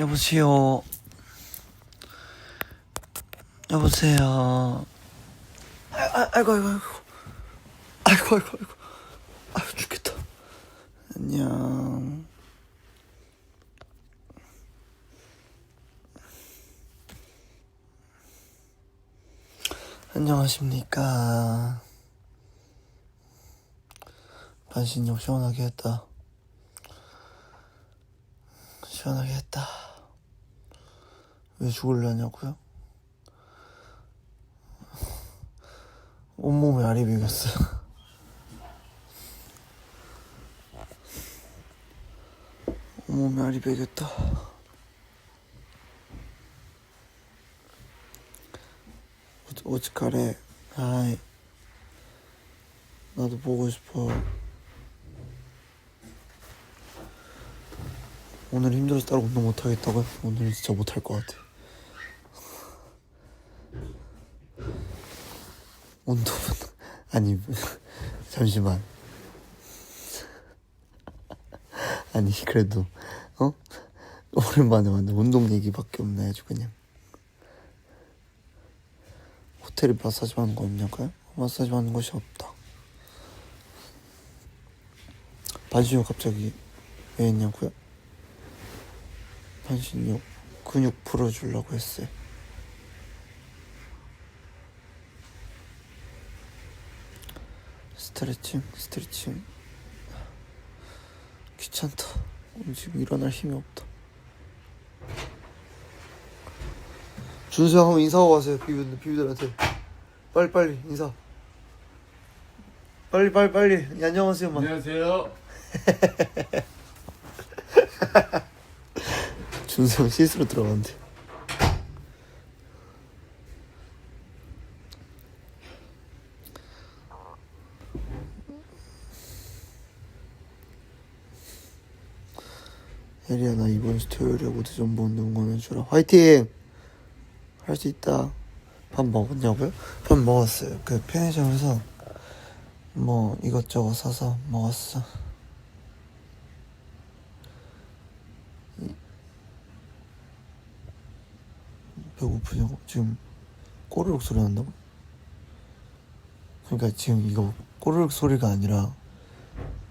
여보세요. 여보세요. 아, 아, 아이고, 아이고, 아이고. 아이고, 아이고, 아이고. 아이고, 죽겠다. 안녕. 안녕하십니까. 반신욕 시원하게 했다. 시원하게 했다. 왜 죽을려냐고요? 온몸에 알이 배겼어. 온몸에 알이 배겼다. 오- 오츠카레. 하이. 나도 보고 싶어. 오늘 힘들어서 따로 운동 못 하겠다고요? 오늘은 진짜 못할 것 같아. 운동은 아니 잠시만. 아니 그래도 어 오랜만에 왔는데 운동 얘기밖에 없네 아주 그냥. 호텔에 마사지 받는 거 없냐고요? 마사지 받는 곳이 없다. 반신욕 갑자기 왜 했냐고요? 반신욕 근육 풀어주려고 했어요. 스트레칭, 스트레칭. 귀찮다. 오늘 지금 일어날 힘이 없다. 준수 형 한번 인사하고 가세요. 비비들, 비비들한테. 빨리 빨리 인사. 빨리 빨리 빨리. 예, 안녕하세요, 막. 안녕하세요. 준수 형 실수로 들어갔는데. 혜리야 나 이번 주 토요일에 모두 전부 운동 보내주라 화이팅! 할 수 있다 밥 먹었냐고요? 밥 먹었어요 그 편의점에서 뭐 이것저것 사서 먹었어 배고프냐고 지금 꼬르륵 소리 난다고? 그러니까 지금 이거 꼬르륵 소리가 아니라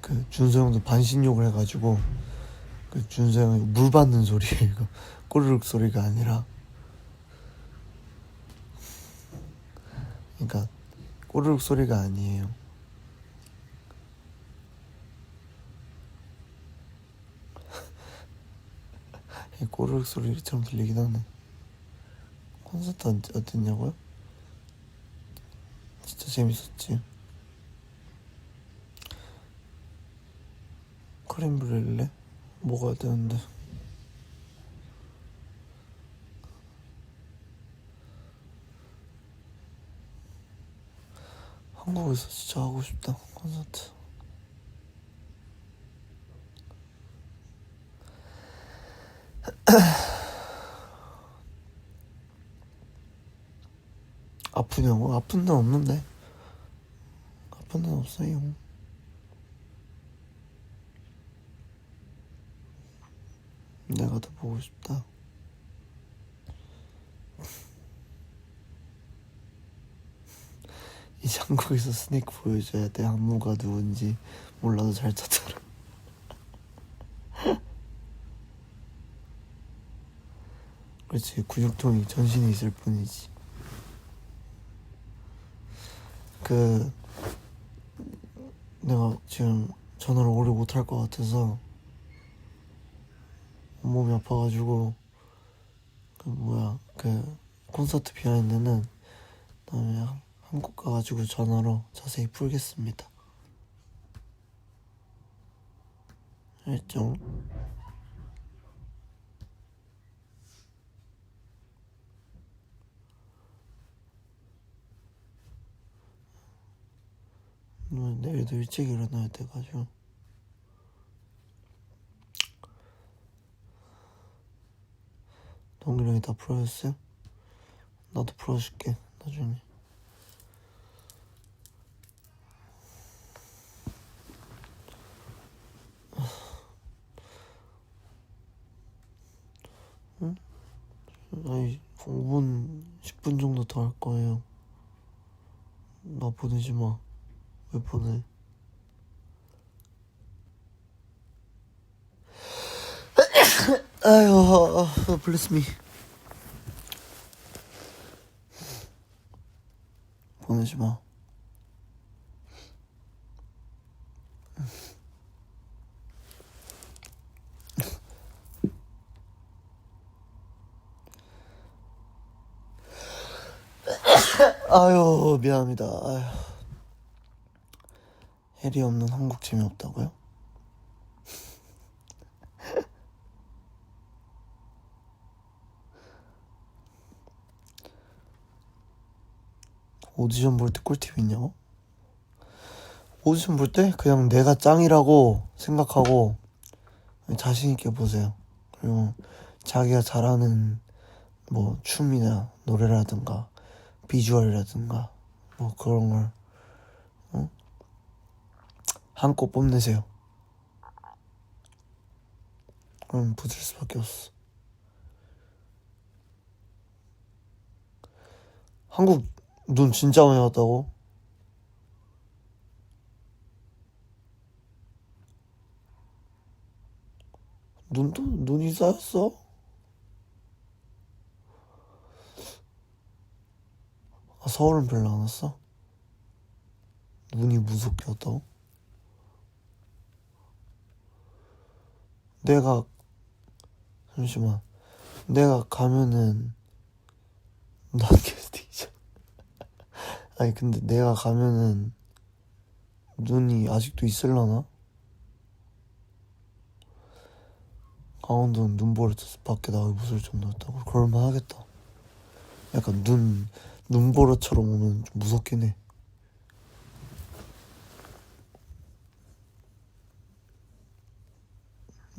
그 준서 형도 반신욕을 해가지고 그 준서 형이 물 받는 소리 이거 꼬르륵 소리가 아니라 그러니까 꼬르륵 소리가 아니에요. 이 꼬르륵 소리처럼 들리긴 하네. 콘서트 안- 어땠냐고요? 진짜 재밌었지. 크림 브렐레 먹어야 되는데. 한국에서 진짜 하고 싶다 콘서트. 아프냐고? 아픈 데는 없는데. 아픈 데는 없어요. 내가 더 보고 싶다. 이제 한국에서 스네이크 보여줘야 돼. 안무가 누군지 몰라도 잘 찾아라. 그렇지. 근육통이 전신에 있을 뿐이지. 그 내가 지금 전화를 오래 못할 것 같아서 몸이 아파가지고 그 뭐야 그 콘서트 비하인드는 다음에 한국 가가지고 전화로 자세히 풀겠습니다. 알죠? 뭐 내일도 일찍 일어나야 돼가지고 동균 형이 다 풀어줬어요? 나도 풀어줄게 나중에. 아니 5분 10분 정도 더 할 거예요. 나 보내지 마왜 보내 아유 bless me. 보내지 마. 아유 미안합니다. 아유. 헬이 없는 한국 재미없다고요? 오디션 볼 때 꿀팁 있냐고? 오디션 볼 때 그냥 내가 짱이라고 생각하고 자신 있게 보세요. 그리고 자기가 잘하는 뭐 춤이나 노래라든가 비주얼이라든가 뭐 그런 걸 어? 한껏 뽐내세요. 그럼 붙을 수밖에 없어. 한국 눈 진짜 많이 왔다고? 눈도 눈이 쌓였어? 아, 서울은 별로 안 왔어? 눈이 무섭게 왔다고? 내가 잠시만 내가 가면은 난 캐스팅이잖아 아니 근데 내가 가면은 눈이 아직도 있을라나? 강원도는 눈보라 쳐서 밖에 나가기 무서울 정도였다고 그럴만 하겠다 약간 눈 눈보라처럼 오면 좀 무섭긴 해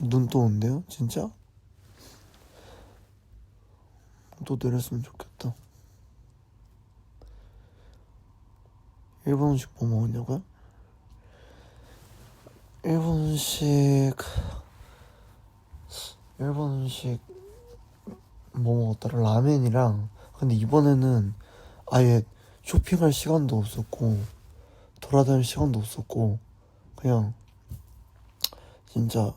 눈 또 온대요? 진짜? 또 내렸으면 좋겠다 일본 음식 뭐 먹었냐고요? 일본 음식 일본 음식 뭐 먹었더라 라멘이랑 근데 이번에는 아예 쇼핑할 시간도 없었고 돌아다닐 시간도 없었고 그냥 진짜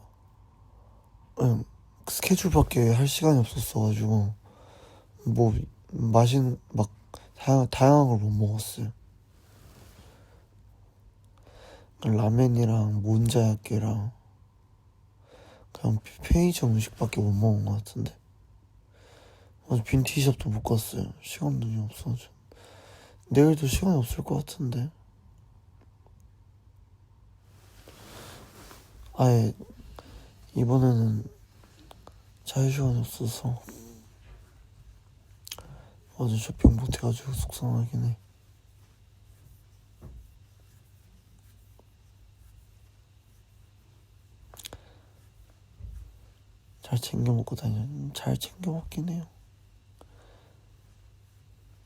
그냥 스케줄밖에 할 시간이 없었어가지고 뭐 맛있는 막 다양, 다양한 걸 못 먹었어요 라멘이랑 몬자야끼랑 그냥 편의점 음식밖에 못 먹은 것 같은데. 아직 빈티샵도 못 갔어요. 시간도 없어서 내일도 시간이 없을 것 같은데. 아예 이번에는 자유시간이 없어서 어제 쇼핑 못해가지고 속상하긴 해 잘 챙겨 먹고 다녀. 잘 챙겨 먹긴 해요.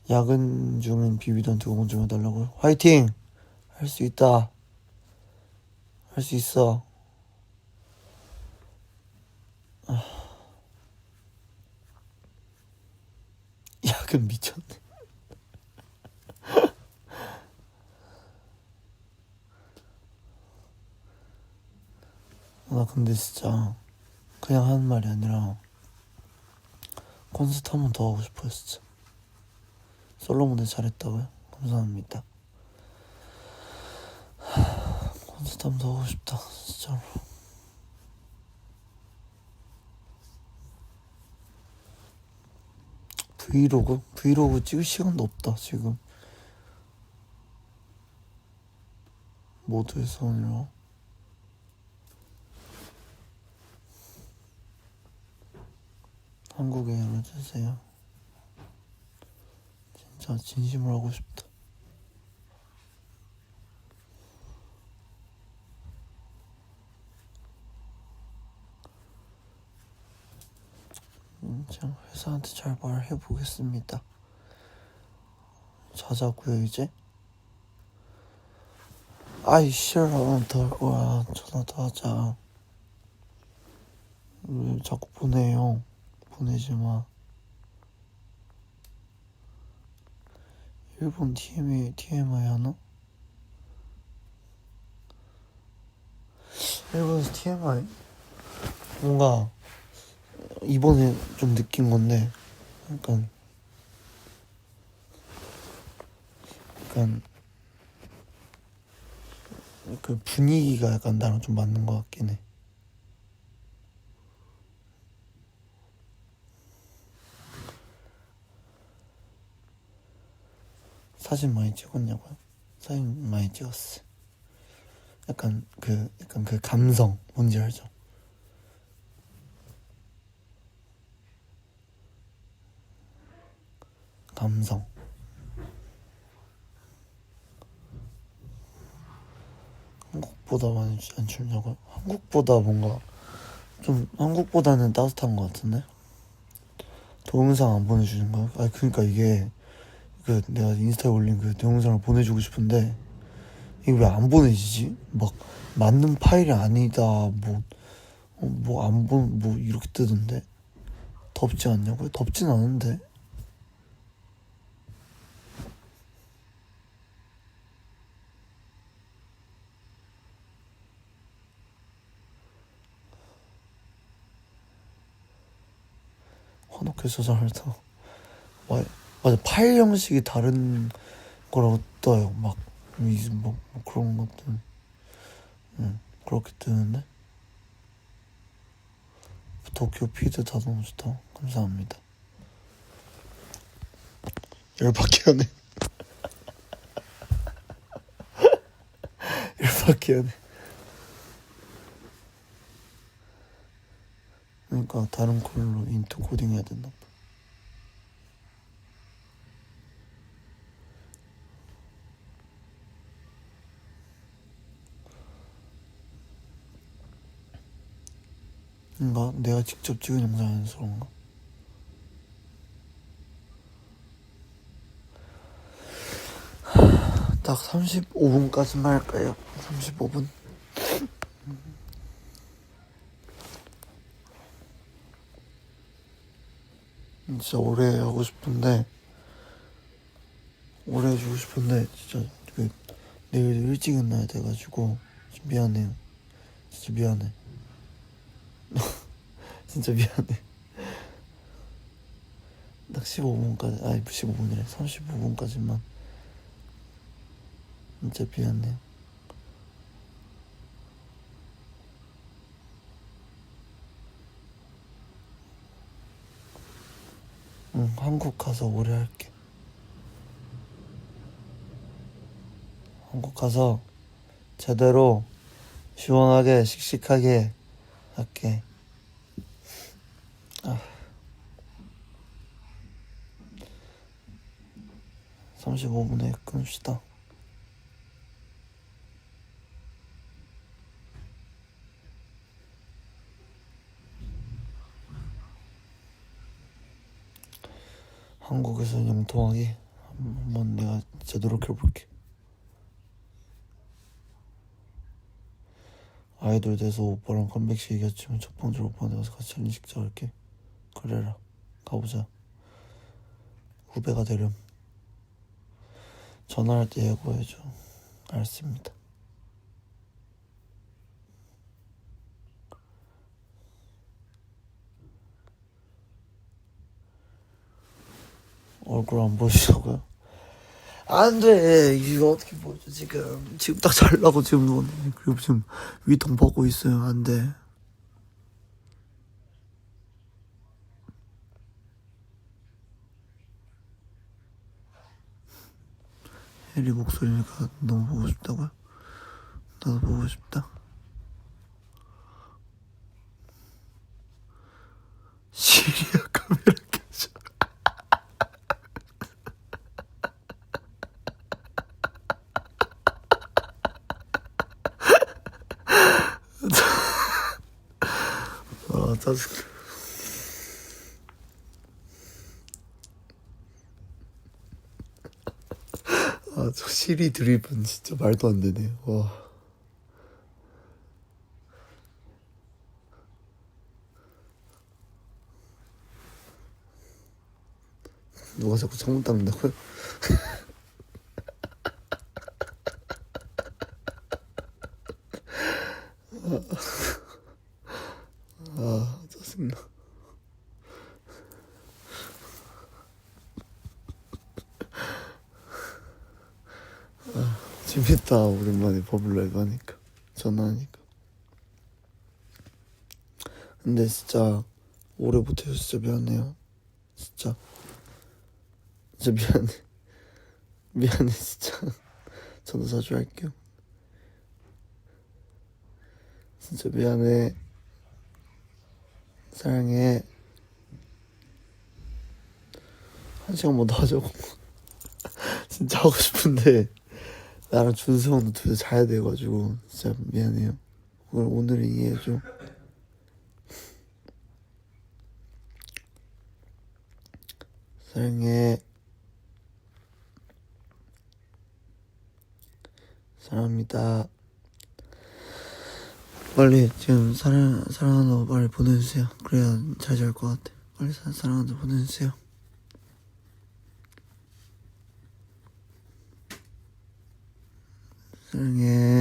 야근 중엔 비비던 두번 좀 해달라고요. 화이팅! 할 수 있다. 할 수 있어. 아. 야근 미쳤네. 나 근데 진짜 그냥 하는 말이 아니라 콘서트 한 번 더 하고 싶어요 진짜. 솔로 무대 잘했다고요? 감사합니다. 하, 콘서트 한 번 더 하고 싶다 진짜로. 브이로그? 브이로그 찍을 시간도 없다 지금. 모두에서 아니라 열어주세요. 진짜 진심으로 하고 싶다. 음, 제가 회사한테 잘 말해 보겠습니다. 자자고요 이제. 아이 싫어 더할 거야 전화 더 하자. 왜 자꾸 보내요? 보내지 마. 일본 TMI, TMI 하나? 일본에서 TMI? 뭔가 이번에 좀 느낀 건데 약간 약간 그 분위기가 약간 나랑 좀 맞는 것 같긴 해. 사진 많이 찍었냐고요? 사진 많이 찍었어. 약간 그 약간 그 감성 뭔지 알죠? 감성. 한국보다 많이 주- 안 춥냐고요? 한국보다 뭔가 좀 한국보다는 따뜻한 것 같은데? 동영상 안 보내주는 거야? 아 그러니까 이게 그 내가 인스타에 올린 그 동영상을 보내주고 싶은데 이게 왜 안 보내지지? 막 맞는 파일이 아니다 뭐뭐안본뭐 이렇게 뜨던데 덥지 않냐고요? 덥진 않은데 화놓게 저장을 더 와- 맞아 파일 형식이 다른 거라고 떠요? 막 이- 뭐, 뭐 그런 것들 응 그렇게 뜨는데? 도쿄 피드 다 너무 좋다 감사합니다. 열받게 하네. 열받게 하네. 그러니까 다른 컬러로 인트 코딩 해야 된다 봐. 뭔가 내가 직접 찍은 영상이라서 그런가? 딱 35분까지만 할까요? 35분? 진짜 오래 하고 싶은데 오래 해주고 싶은데 진짜 그 내일 일찍 나야 돼가지고 좀 미안해요 진짜 미안해 진짜 미안해. 딱 15분까지 아니 15분이래. 35분까지만. 진짜 미안해. 응 한국 가서 오래 할게. 한국 가서 제대로 시원하게 씩씩하게 할게 35분에 끊읍시다. 한국에서 영통하게 한번 내가 진짜 노력해볼게. 아이돌 돼서 오빠랑 컴백식 이겼지만 첫 번째 오빠한테 가서 같이 한식 잡을게. 그래라. 가보자. 후배가 되렴. 전화할 때 예고해줘. 알았습니다. 얼굴 안 보시려고요? 안 돼. 이거 어떻게 보여줘, 지금. 지금 딱 잘라고 지금 누웠는데. 그리고 지금 위통 벗고 있어요. 안 돼. 혜리 목소리가 너무 보고 싶다고요? 나도 보고 싶다. 시리아 카메라 켜줘. 아 짜증나. 저 시리 드립은 진짜 말도 안 되네. 와. 누가 자꾸 창문 닦는다고요? 아 짜증나 재밌다. 오랜만에 버블 라이브 하니까. 전화하니까. 근데 진짜 오래 못해서 진짜 미안해요. 진짜. 진짜 미안해. 미안해 진짜. 저도 자주 할게요. 진짜 미안해. 사랑해. 한 시간 뭐 더 하자고. 진짜 하고 싶은데 나랑 준수 형도 둘다 자야 돼가지고 진짜 미안해요. 오늘 오늘은 이해해줘. 사랑해. 사랑합니다. 빨리 지금 사랑 사랑한다고 빨리 보내주세요. 그래야 잘 잘 것 같아. 빨리 사, 사랑한다 보내주세요 사